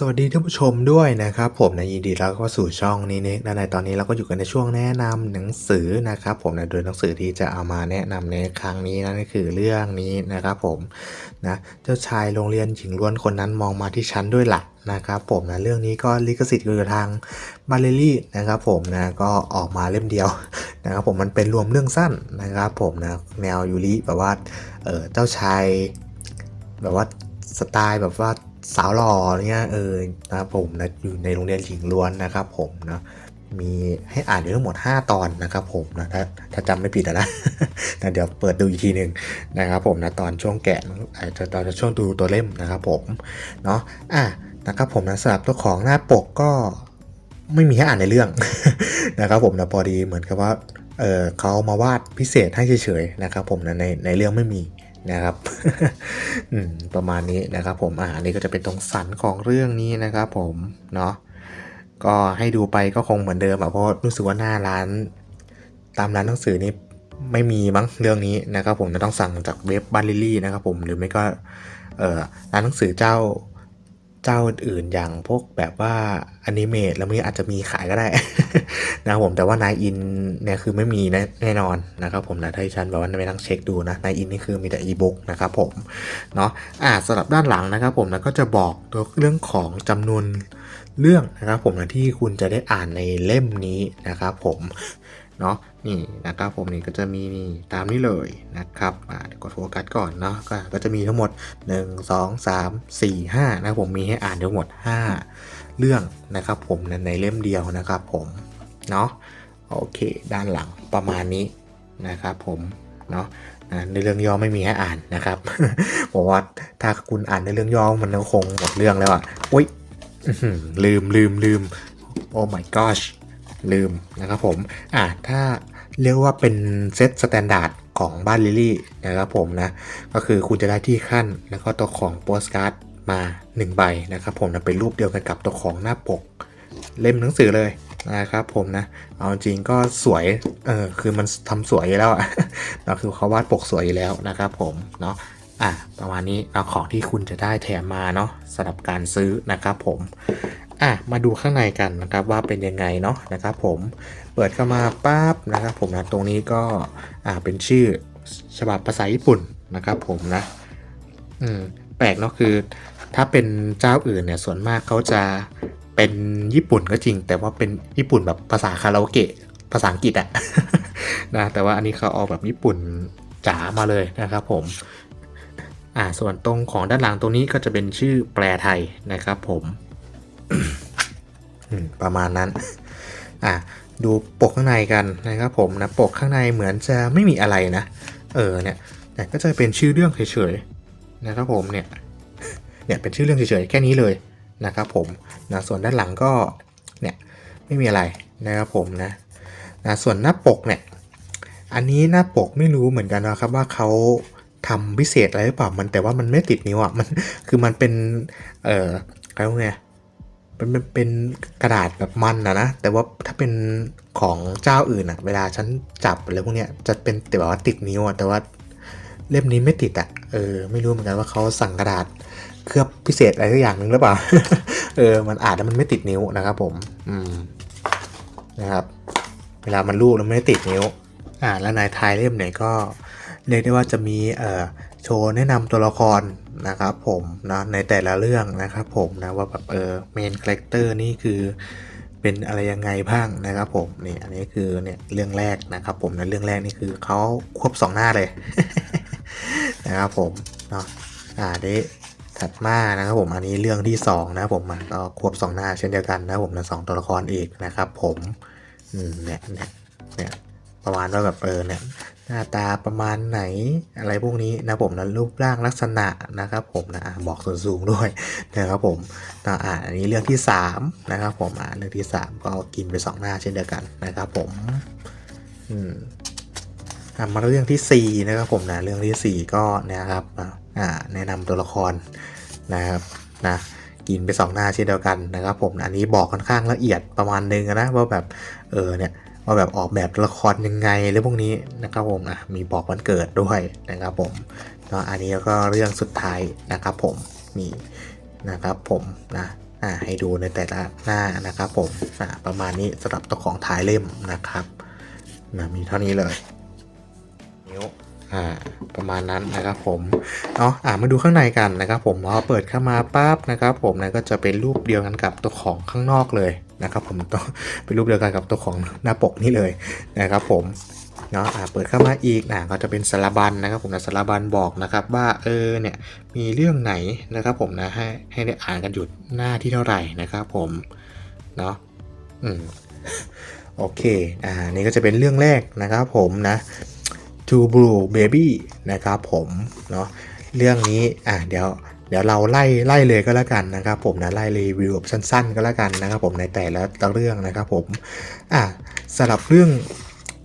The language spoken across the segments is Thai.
สวัสดีท่านผู้ชมด้วยนะครับผมนะยินดีต้อนรับเข้าสู่ช่องนี้นะในตอนนี้เราก็อยู่กันในช่วงแนะนำหนังสือนะครับผมนะโดยหนังสือที่จะเอามาแนะนำในครั้งนี้นั่นก็คือเรื่องนี้นะครับผมนะเจ้าชายโรงเรียนหญิงล้วนคนนั้นมองมาที่ฉันด้วยหลักนะครับผมนะเรื่องนี้ก็ลิขสิทธิ์อยู่ทางบาเลรี่นะครับผมนะก็ออกมาเล่มเดียวนะครับผมมันเป็นรวมเรื่องสั้นนะครับผมนะแนวยูริแบบว่าเออเจ้าชายแบบว่าสไตล์แบบว่า สาวหล่อเนี่ยเออนะครับผมนะอยู่ในโรงเรียนหญิงล้วนนะครับผมนะมีให้อ่านอยู่ทั้งหมด 5 ตอนนะครับผมนะถ้าถ้าจำไม่ผิดนะนะเดี๋ยวเปิดดูอีกทีหนึ่งนะครับผมนะตอนช่วงแกะอาจจะตอนช่วงดูตัวเล่มนะครับผมเนาะอะนะครับผมนะสำหรับตัวของหน้าปกก็ไม่มีให้อ่านในเรื่องนะครับผมนะพอดีเหมือนกับว่าเออเขามาวาดพิเศษให้เฉยๆนะครับผมนะในในเรื่องไม่มี นะครับอืมประมาณนี้นะครับผมอ่านนี้ก็จะเป็นตรงสันของเรื่องนี้นะครับผมเนาะก็ให้ดูไปก็คงเหมือนเดิมอะเพราะรู้สึกว่าหน้าร้าน ตามร้านหนังสือนี่ไม่มีมั้งเรื่องนี้นะครับผมจะต้องสั่งจากเว็บบัลลิลี่นะครับผมหรือไม่ก็เออร้านหนังสือเจ้า เจ้าอื่นๆอย่างพวกแบบว่าอนิเมตแล้วมันอาจจะมีขายก็ได้ นะครับผมแต่ว่านายอินเนี่ยคือไม่มีแน่แน่นอนนะครับผมนะถ้าฉันแบบว่าไปนั่งเช็คดูนะนายอินนี่คือมีแต่อีบุ๊กนะครับผมเนาะอ่าสำหรับด้านหลังนะครับผมนะก็จะบอกตัวเรื่องของจำนวนเรื่องนะครับผมนะที่คุณจะได้อ่านในเล่มนี้นะครับผม เนาะนี่นะครับผมนี่ก็จะมีนี่ตามนี้เลยนะครับอ่าเดี๋ยวกดโฟกัสก่อนเนาะก็ก็จะมีทั้งหมด 1 2 3 4 5นะผมมีให้อ่านทั้งหมด 5 เรื่องนะครับผมในเล่มเดียวนะครับผมเนาะโอเค ด้านหลังประมาณนี้นะครับผมเนาะในเรื่องย่อไม่มีให้อ่านนะครับผมว่าถ้าคุณอ่านในเรื่องย่อมันคงหมดเรื่องแล้วอะอุ้ยลืมลืมลืมโอ้ my gosh ลืมนะครับผมอะถ้าเรียกว่าเป็นเซตสแตนดาร์ดของบ้านลิลี่นะครับผมนะ ก็คือคุณจะได้ที่ขั้นแล้วก็ตัวของโปสการ์ดมา1ใบนะครับผมนะเป็นรูปเดียวกันกับตัวของหน้าปก เล่มหนังสือเลยนะครับผมนะ เอาจริงก็สวย เออคือมันทำสวยแล้วอะนะคือเขาวาดปกสวยแล้วนะครับผมเนาะอะประมาณนี้เอาของที่คุณจะได้แถมมาเนาะสำหรับการซื้อนะครับผม อะมาดูข้างในกันนะครับว่าเป็นยังไงเนาะนะครับผมเปิดเข้ามาปั๊บนะครับผมนะตรงนี้ก็อ่าเป็นชื่อฉบับภาษาญี่ปุ่นนะครับผมนะอืมแปลกเนาะคือ ถ้าเป็นเจ้าอื่นเนี่ยส่วนมากเขาจะเป็นญี่ปุ่นก็จริง แต่ว่าเป็นญี่ปุ่นแบบภาษาคาราโอเกะภาษาอังกฤษอะนะแต่ว่าอันนี้เขาเอาแบบญี่ปุ่นจ๋ามาเลยนะครับผมอ่าส่วนตรงของด้านหลังตรงนี้ก็จะเป็นชื่อแปลไทยนะครับผมอืม ประมาณนั้น อะดูปกข้างในกันนะครับผมนะปกข้างในเหมือนจะไม่มีอะไรนะ เออเนี่ยเนี่ก็จะเป็นชื่อเรื่องเฉยๆนะครับผมเนี่ยเนี่ยเป็นชื่อเรื่องเฉยๆแค่นี้เลยนะครับผมนะส่วนด้านหลังก็เนี่ยไม่มีอะไรนะครับผมนะนะส่วนหน้าปกเนี่ยอันนี้หน้าปกไม่รู้เหมือนกันนะครับว่าเขาทำพิเศษอะไรหรือเปล่ามันแต่ว่ามันไม่ติดนิ้วอะมันคือมันเป็นเอ่ออะไรพวกเนี้ย เป็นเป็นเป็นกระดาษแบบมันนะนะ แต่ว่าถ้าเป็นของเจ้าอื่นอะเวลาฉันจับอะไรพวกเนี้ยจะเป็นแต่แบบว่าติดนิ้วอะแต่ว่าเล่มนี้ไม่ติดอะเออไม่รู้เหมือนกันว่าเขาสั่งกระดาษเคลือบพิเศษอะไรสักอย่างหนึ่งหรือเปล่า เออ มันอาจจะมันไม่ติดนิ้วนะครับผม อืม นะครับ เวลามันรูปแล้วไม่ได้ติดนิ้ว อ่า แล้วนายทายเล่มไหนก็เรียกได้ว่าจะมี เอ่อ โชว์แนะนำตัวละครนะครับผมนะในแต่ละเรื่องนะครับผมนะว่าแบบเออเมนคาแรคเตอร์นี่คือเป็นอะไรยังไงบ้างนะครับผมนี่อันนี้คือเนี่ยเรื่องแรกนะครับผมในเรื่องแรกนี่คือเขาควบสองหน้าเลยนะครับผมเนาะอ่าเดยวถัดมานะครับผมอันนี้เรื่องที่สองนะครับผมมันก็ควบสองหน้าเช่นเดียวกันนะครับผมนะสองตัวละครอีกนะครับผมอืมเนี่ยเนี่ยเนี่ยประมาณว่าแบบเออเนี่ย หน้าตาประมาณไหนอะไรพวกนี้นะผมนะรูปร่างลักษณะนะครับ ผมนะอะบอกส่วนสูงด้วยนะครับผมนะอ่าอันนี้เรื่องที่3นะครับผมอ่าเรื่องที่ 3 ก็กินไปสองหน้าเช่นเดียวกันนะครับผมอืมมาเรื่องทีสี่4นะครับผมนะเรื่องทีสี่4 ก็นะครับอ่าแนะนำตัวละครนะครับนะกินไปสองหน้าเช่นเดียวกันนะครับผมอันนี้บอกค่อนข้างละเอียดประมาณนึงนะว่าแบบเออเนี่ย ว่าแบบออกแบบละครยังไงหรือพวกนี้นะครับผมนะมีบอกวันเกิดด้วยนะครับผมเนาะอันนี้ก็เรื่องสุดท้ายนะครับผมมีนะครับผมนะอ่าให้ดูในแต่ละหน้านะครับผมอ่าประมาณนี้สำหรับตัวของท้ายเล่มนะครับนะมีเท่านี้เลยนิ้วอ่าประมาณนั้นนะครับผมเนาะอ่ามาดูข้างในกันนะครับผมพอเปิดเข้ามาปั๊บนะครับผมนะก็จะเป็นรูปเดียวกันกับตัวของข้างนอกเลย นะครับผมต้องเป็นรูปเดียวกันกับตัวของหน้าปกนี่เลยนะครับผมเนาะเปิดเข้ามาอีกนะก็จะเป็นสารบัญนะครับ ผมนะสารบัญบอกนะครับว่าเออเนี่ยมีเรื่องไหนนะครับ ผมนะให้ให้ได้อ่านกันอยู่หน้าที่เท่าไหร่นะครับ ผมเนาะอืมโอเคอ่านี่ก็จะเป็นเรื่องแรกนะครับ ผมนะ To Blue Baby นะครับ ผมเนาะเรื่องนี้อ่าเดี๋ยว เดี๋ยวเราไล่ไล่เลยก็แล้วกันนะครับผมนะไล่รีวิวแบบสั้น ๆ ก็แล้วกันนะครับผมในแต่ละเรื่องนะครับผมอ่าสำหรับเรื่อง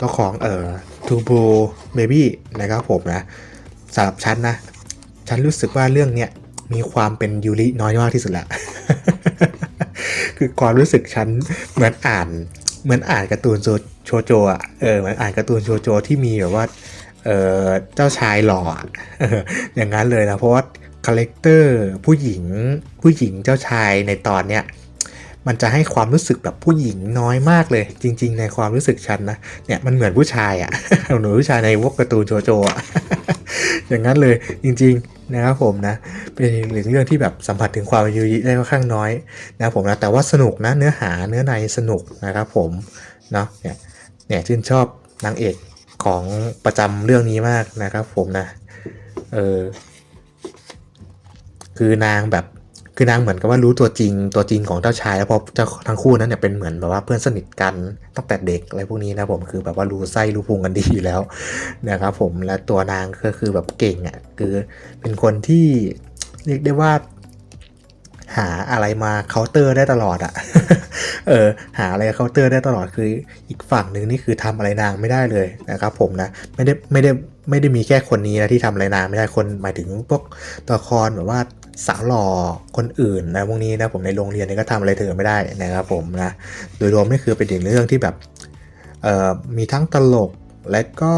ตัวของเอ่อ To Blue Baby นะครับผมนะสำหรับฉันนะฉันรู้สึกว่าเรื่องเนี้ยมีความเป็นยูริน้อยมากที่สุดละคือความรู้สึกฉันเหมือนอ่านเหมือนอ่านการ์ตูนโชโจอะเออเหมือนอ่านการ์ตูนโชโจที่มีแบบว่าเออเจ้าชายหล่ออะเอออย่างนั้นเลยนะเพราะว่า คาแรคเตอร์ผู้หญิงผู้หญิงเจ้าชายในตอนเนี้ยมันจะให้ความรู้สึกแบบผู้หญิงน้อยมากเลย จริง ๆ ในความรู้สึกฉันนะเนี่ยมันเหมือนผู้ชายอะ่ะเหมือนผู้ชายในวกการ์ตูนโจโจอะอย่างนั้นเลยจริง ๆ นะครับผมนะ เป็นเรื่องที่แบบสัมผัสถึงความยูริได้ค่อนข้างน้อยนะครับผมนะแต่ว่าสนุกนะเนื้อหาเนื้อในสนุกนะครับผมเนาะเนี่ยเนี่ยชื่นชอบนางเอกของประจำเรื่องนี้มากนะครับผมนะเออ คือนางแบบคือนางเหมือนกับว่ารู้ตัวจริงตัวจริงของเจ้าชาย แล้วพอเจ้าทั้งคู่นั้นเนี่ยเป็นเหมือนแบบว่าเพื่อนสนิทกันตั้งแต่เด็กอะไรพวกนี้นะผมคือแบบว่ารู้ไส้รู้พุงกันดีอยู่แล้วนะครับผมและตัวนางก็คือแบบเก่งอะคือเป็นคนที่เรียกได้ว่าหาอะไรมาเคาน์เตอร์ได้ตลอดอะ เออหาอะไรเคาน์เตอร์ได้ตลอดคืออีกฝั่งหนึ่งนี่คือทำอะไรนางไม่ได้เลยนะครับผมนะไม่ได้ไม่ได้ไม่ได้มีแค่คนนี้นะที่ทำอะไรนางไม่ได้คนหมายถึงพวกตัวละครแบบว่าสาวหล่อคนอื่นนะพวกนี้นะผมในโรงเรียนนี่ก็ทำอะไรเธอไม่ได้นะครับผมนะโดยรวมนี่คือเป็นอีกเรื่องที่แบบเอ่อมีทั้งตลกและก็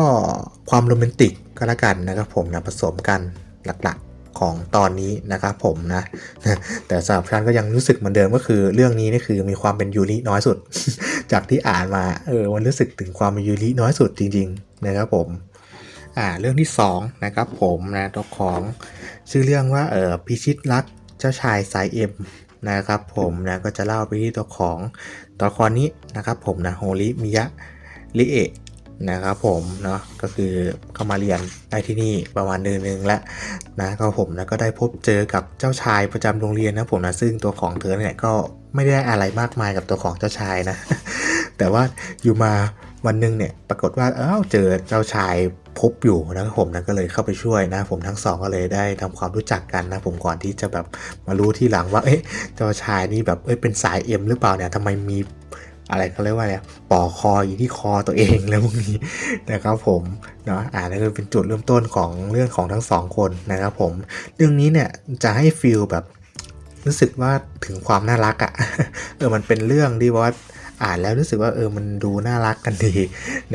ความโรแมนติกก็แล้วกันนะครับผมนะผสมกันหลักๆ ของตอนนี้นะครับผมนะ แต่สำหรับฉันก็ยังรู้สึกเหมือนเดิมก็คือ เรื่องนี้นี่คือมีความเป็นยูริน้อยสุด จากที่อ่านมาเออมันรู้สึกถึงความเป็นยูริน้อยสุดจริงๆนะครับผมอ่าเรื่องที่สองนะครับผมนะตัวของชื่อเรื่องว่าเออพิชิตรักเจ้าชายสายเอ็มนะครับผมนะก็จะเล่าไปที่ตัวของตัวละครนี้นะครับผมนะโฮริมิยะริเอะ นะครับผมเนาะก็คือเข้ามาเรียนได้ที่นี่ประมาณเดือนหนึงแล้วนะก็ผมนะก็ได้พบเจอกับเจ้าชายประจำโรงเรียนนะผมนะซึ่งตัวของเธอเนี่ยก็ไม่ได้อะไรมากมายกับตัวของเจ้าชายนะ แต่ว่าอยู่มาวันหนึงเนี่ยปรากฏว่าเอ้าเจอเจ้าชายพบอยู่นะครับผมนะก็เลยเข้าไปช่วยนะผมทั้งสองก็เลยได้ทำความรู้จักกันนะผมก่อนที่จะแบบมารู้ที่หลังว่าเอ๊ะเจ้าชายนี่แบบเอ้ยเป็นสายเอ็มหรือเปล่าเนี่ยทำไมมี อะไรเขาเรียกว่าเนี่ยปอกคออยู่ที่คอตัวเองแล้วพวกนี้นะครับผมเนาะอ่านั่นก็เป็นจุดเริ่มต้นของเรื่องของทั้งสองคนนะครับผมเรื่องนี้เนี่ยจะให้ฟีลแบบรู้สึกว่าถึงความน่ารักอะ่ะเออมันเป็นเรื่องที่ว่าอ่านแล้วรู้สึกว่าเออมันดูน่ารักกันดี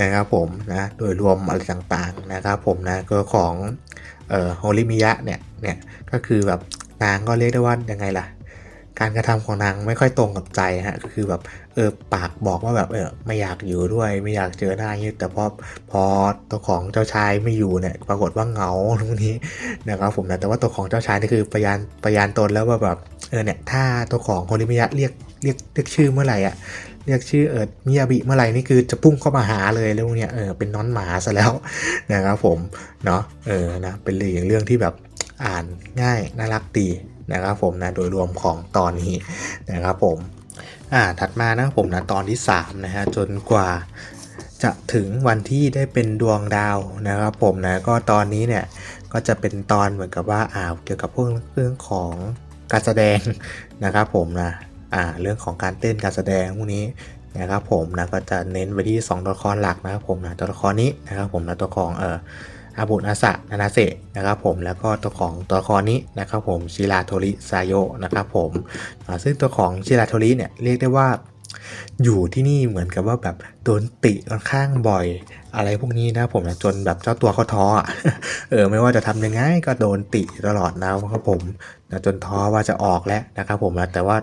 นะครับผมนะโดยรวมอะไรต่างๆนะครับผมนะก็ของเอ่อโฮลิมิยะเนี่ยเนี่ยก็คือแบบนางก็เรียกได้ว่ายังไงล่ะ การกระทำของนางไม่ค่อยตรงกับใจฮะก็คือแบบ ออปากบอกว่าแบบเออไม่อยากอยู่ด้วยไม่อยากเจอหน้าอย่างนี้แต่พอพอตัวของเจ้าชายไม่อยู่เนี่ยปรากฏว่าเหงาตรงนี้นะครับผมนะแต่ว่าตัวของเจ้าชายนี่คือพยานพยานตนแล้วว่าแบบเออเนี่ยถ้าตัวของโฮริมิยะเรียกเรียกเรียกชื่อเมื่อไหร่อะเรียกชื่อเออมิยาบิเมื่อไหร่นี่คือจะพุ่งเข้ามาหาเลยแล้วพวกเนี้ยเออเป็นน้อนหมาซะแล้วนะครับผมเนาะเออนะเป็นเรื่องเรื่องที่แบบอ่านง่ายน่ารักดีนะครับผมนะโดยรวมของตอนนี้นะครับผม อ่าถัดมานะครับผมนะตอนที่3นะฮะจนกว่าจะถึงวันที่ได้เป็นดวงดาวนะครับผมนะก็ตอนนี้เนี่ยก็จะเป็นตอนเหมือนกับว่าอ่าเกี่ยวกับพวกเรื่องของการแสดงนะครับผมนะอ่าเรื่องของการเต้นการแสดงพวกนี้นะครับผมนะก็จะเน้นไปที่ 2 ตัวละครหลักนะครับผมนะตัวละครนี้นะครับผมนะตัวของเอ่อ อาบุนาสะนานาเซะนะครับผมแล้วก็ตัวของตัวละครนี้นะครับผมชิราโทริซาโยนะครับผมซึ่งตัวของชิราโทริเนี่ยเรียกได้ว่าอยู่ที่นี่เหมือนกับว่าแบบโดนติค่อนข้างบ่อยอะไรพวกนี้นะผมนะจนแบบเจ้าตัวเขาท้อเออไม่ว่าจะทำยังไงก็โดนติตลอดนะครับผมนะจนท้อว่าจะออกแล้วนะครับผมนะแต่ว่า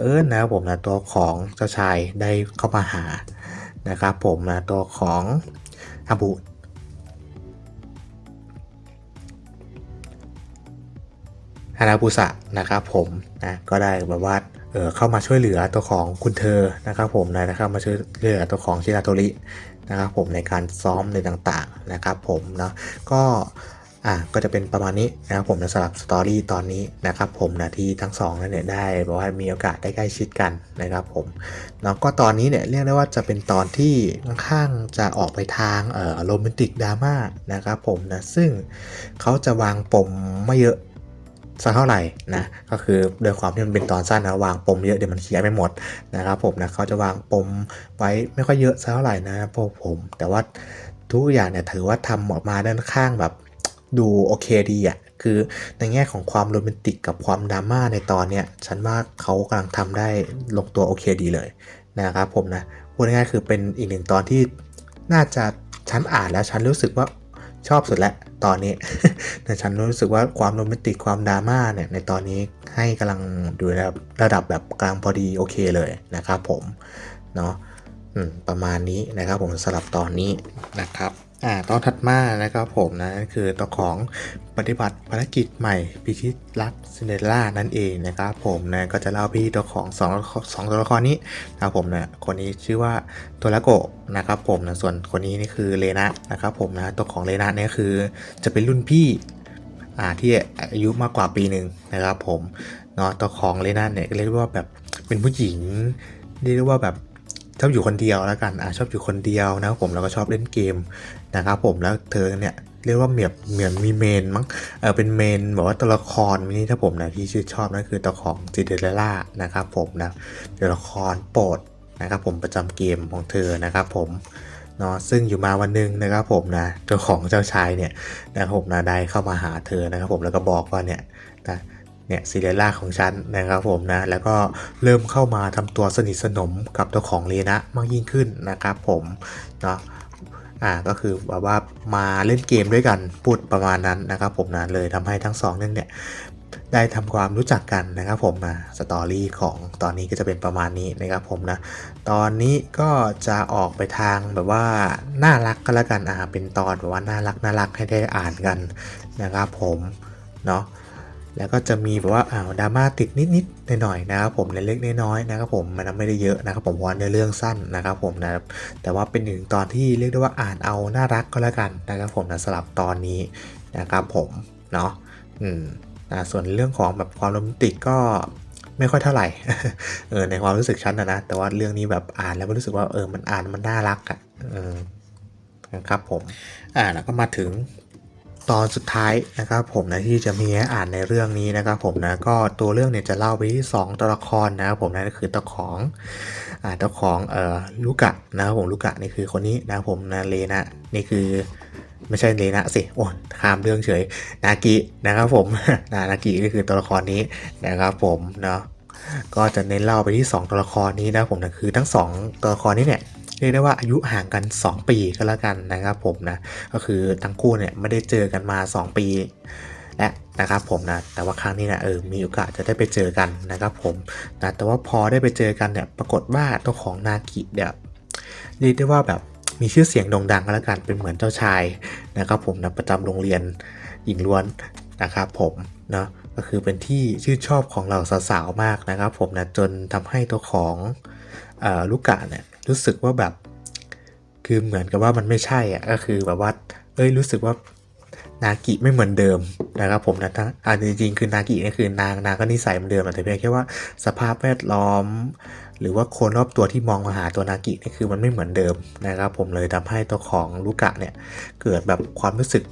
เออนะครับผมนะตัวของเจ้าชายได้เข้ามาหานะครับผมนะตัวของอาบุ ฮานาบุสะนะครับผมนะก็ได้แบบว่าเข้ามาช่วยเหลือตัวของคุณเธอนะครับผมนะนะครับมาช่วยเหลือตัวของชิราโตรินะครับผมในการซ้อมในต่างๆนะครับผมเนาะก็อะก็จะเป็นประมาณนี้นะครับผมนสำหรับสตอรี่ตอนนี้นะครับผมนะที่ทั้งสองนั่นเนี่ยได้บอกว่ามีโอกาสได้ใกล้ชิดกันนะครับผมเนาะก็ตอนนี้เนี่ยเรียกได้ว่าจะเป็นตอนที่ค่อนข้างจะออกไปทางเอ่อโรแมนติกดราม่านะครับผมนะซึ่งเขาจะวางปมไม่เยอะ สักเท่าไหร่นะก็คือโดยความที่มันเป็นตอนสั้นนะวางปมเยอะเดี๋ยวมันเคลียร์ไม่หมดนะครับผมนะเขาจะวางปมไว้ไม่ค่อยเยอะสักเท่าไหร่นะพวกผม แต่ว่าทุกอย่างเนี่ยถือว่าทำออกมาด้านข้างแบบดูโอเคดีอะ่ะคือในแง่ของความโรแมนติกกับความดราม่าในตอนเนี้ยฉันว่าเขากำลังทำได้ลงตัวโอเคดีเลยนะครับผมนะพูดง่ายๆคือเป็นอีกหนึ่งตอนที่น่าจะฉันอ่านแล้วฉันรู้สึกว่า ชอบสุดละตอนนี้ แต่ฉันรู้สึกว่าความโรแมนติกความดราม่าเนี่ยในตอนนี้ให้กำลังดูระดับระดับแบบกลางพอดีโอเคเลยนะครับผมเนาะประมาณนี้นะครับผมสำหรับตอนนี้นะครับ อ่าตอนถัดมานะครับผมนะคือตัวของปฏิบัติภารกิจใหม่พิชิตรักซินเดอเรลล่านั่นเองนะครับผมนะก็จะเล่าพี่ตัวของสองสองตัวละครนี้นะครับผมนะคนนี้ชื่อว่าตัวละโกนะครับผมนะส่วนคนนี้นี่คือเลนะนะครับผมนะตัวของเลนะเนี่ยคือจะเป็นรุ่นพี่อ่าที่อายุมากกว่าปีหนึ่งนะครับผมเนาะตัวของเลน่าเนี่ยเรียกว่าแบบเป็นผู้หญิงเรียกว่าแบบ ชอบอยู่คนเดียวแล้วกันอ่าชอบอยู่คนเดียวนะครับผมแล้วก็ชอบเล่นเกมนะครับผมแล้วเธอเนี่ยเรียกว่าเหมียบเหมือนมีเมนมั้งเออเป็นเมนแบบว่าตัวละครนี่ถ้าผมนะที่ชื่นชอบนั่นคือตัวของจิเดเรล่านะครับผมนะตัวละครโปรดนะครับผมประจำเกมของเธอนะครับผมเนาะซึ่งอยู่มาวันหนึงนะครับผมนะเจ้าของเจ้าชายเนี่ยนะครับผมนะได้เข้ามาหาเธอนะครับผมแล้วก็บอกว่าเนี่ยนะ เนี่ยซิเดล่าของฉันนะครับผมนะแล้วก็เริ่มเข้ามาทำตัวสนิทสนมกับเจ้าของเลนะมากยิ่งขึ้นนะครับผมเนาะอ่าก็คือแบบว่ามาเล่นเกมด้วยกันพูดประมาณนั้นนะครับผมนะเลยทำให้ทั้งสองนั่นเนี่ยได้ทำความรู้จักกันนะครับผมนะสตอรี่ของตอนนี้ก็จะเป็นประมาณนี้นะครับผมนะตอนนี้ก็จะออกไปทางแบบว่าน่ารักก็แล้วกันอ่าเป็นตอนแบบว่าน่ารักน่ารักให้ได้อ่านกันนะครับผมเนาะ แล้วก็จะมีแบบว่าอ้าวดราม่าติดนิดๆหน่อยๆนะครับผมเล็กๆน้อยๆนะครับผมมันไม่ได้เยอะนะครับผมเพราะว่าเนื้อเรื่องสั้นนะครับผมนะแต่ว่าเป็นหนึ่งตอนที่เรียกได้ว่าอ่านเอาน่ารักก็แล้วกันนะครับผมนะสำหรับตอนนี้นะครับผมเนาะอืมอ่ส่วนเรื่องของแบบความโรแมนติกก็ไม่ค่อยเท่าไหร่ เออในความรู้สึกฉันนะนะ แต่ว่าเรื่องนี้แบบอ่านแล้วก็รู้สึกว่าเออมันอ่านมันน่ารักอะ่ะ เออนะครับผม อ่าแล้วก็มาถึง ตอนสุดท้ายนะครับผมนะที่จะมีให้อ่านในเรื่องนี้นะครับผมนะก็ตัวเรื่องเนี่ยจะเล่าไปที่ 2 ตัวละครนะครับผมนะก็คือตัวของอ่าตัวของเอ่อลูกะนะครับผมลูกะนี่คือคนนี้นะครับผมนะเลนะนี่คือไม่ใช่เลนะสิโอ้ข้ามเรื่องเฉยนากินะครับผมนานากินี่คือตัวละครนี้นะครับผมเนาะก็จะเน้นเล่าไปที่ 2 ตัวละครนี้นะผมนะคือทั้ง 2 ตัวละครนี้เนี่ย เรียกได้ว่าอายุห่างกัน 2 ปีก็แล้วกันนะครับผมนะก็คือทั้งคู่เนี่ยไม่ได้เจอกันมา 2 ปีและนะครับผมนะแต่ว่าครั้งนี้นะเออมีโอกาสจะได้ไปเจอกันนะครับผมนะแต่ว่าพอได้ไปเจอกันเนี่ยปรากฏว่าตัวของนากิเนี่ยเรียกได้ว่าแบบมีชื่อเสียงโด่งดังก็แล้วกันเป็นเหมือนเจ้าชายนะครับผมนะประจำโรงเรียนหญิงล้วนนะครับผมเนาะก็คือเป็นที่ชื่นชอบของเหล่าสาวๆมากนะครับผมนะจนทำให้ตัวของออลูกกะเนี่ย รู้สึกว่าแบบ คือเหมือนกับว่ามันไม่ใช่อะก็คือแบบว่าเอ้ยรู้สึกว่านากิไม่เหมือนเดิมนะครับผมนะทั้งอ่าจริงๆคือนากินี่คือนางนางก็นิสัยเหมือนเดิมแต่เพียงแค่ว่าสภาพแวดล้อม หรือว่าคนรอบตัวที่มองมาหาตัวนากินี่คือมันไม่เหมือนเดิมนะครับผมเลยทำให้ตัวของลูกะเนี่ยเกิดแบบความรู้สึก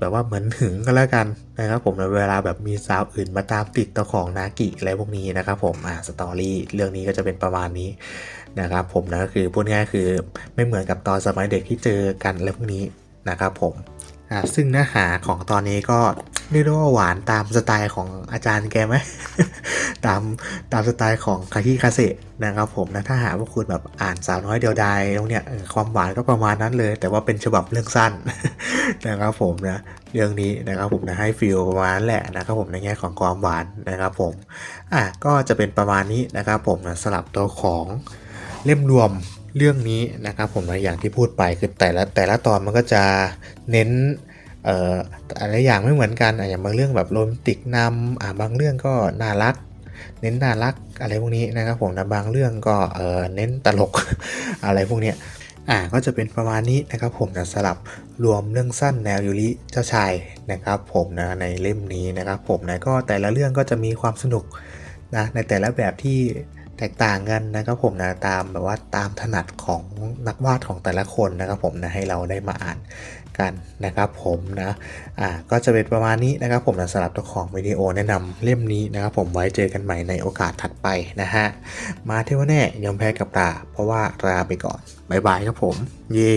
แบบว่าเหมือนหึงก็แล้วกันนะครับผมในเวลาแบบมีสาวอื่นมาตามติดตัวของนากิอะไรพวกนี้นะครับผมอ่าสตอรี่เรื่องนี้ก็จะเป็นประมาณนี้ นะครับผมนะก็คือพูดง่ายคือไม่เหมือนกับตอนสมัยเด็กที่เจอกันอะไรพวกนี้นะครับผมอ่าซึ่งเนื้อหาของตอนนี้ก็เรียกว่าหวานตามสไตล์ของอาจารย์แกไหมตามตามสไตล์ของคาคิคาเซนะครับผมนะถ้าหาว่าคุณแบบอ่านสาวน้อยเดียวดายตรงเนี้ยความหวานก็ประมาณนั้นเลย แต่ว่าเป็นฉบับเรื่องสั้นนะครับผมนะเรื่องนี้นะครับผมนะให้ฟีลประมาณนั้นแหละนะครับผมในแง่ของความหวานนะครับผมอะก็จะเป็นประมาณนี้นะครับผมนะสลับตัวของ เล่มรวมเรื่องนี้นะครับผมนะอย่างที่พูดไปคือแต่ละแต่ละตอนมันก็จะเน้นเอ่ออะไรอย่างไม่เหมือนกันอย่างบางเรื่องแบบโรแมนติกนำอ่าบางเรื่องก็น่ารัก เน้นน่ารักอะไรพวกนี้นะครับผมนะบางเรื่องก็เออเน้นตลกอะไรพวกเนี้ยอ่าก็จะเป็นประมาณนี้นะครับผมนะสลับรวมเรื่องสั้นแนวยูริเจ้าชายนะครับผมนะในเล่มนี้นะครับผมนะก็แต่ละเรื่องก็จะมีความสนุกนะในแต่ละแบบที่ แตกต่างกันนะครับผมนะตามแบบว่าตามถนัดของนักวาดของแต่ละคนนะครับผมนะให้เราได้มาอ่านกันนะครับผมนะอ่าก็จะเป็นประมาณนี้นะครับผมนะสำหรับตัวของวิดีโอแนะนำเล่มนี้นะครับผมไว้เจอกันใหม่ในโอกาสถัดไปนะฮะมาเที่ยวแน่ยอมแพ้กับตาเพราะว่าลาไปก่อนบายบายครับผม เย้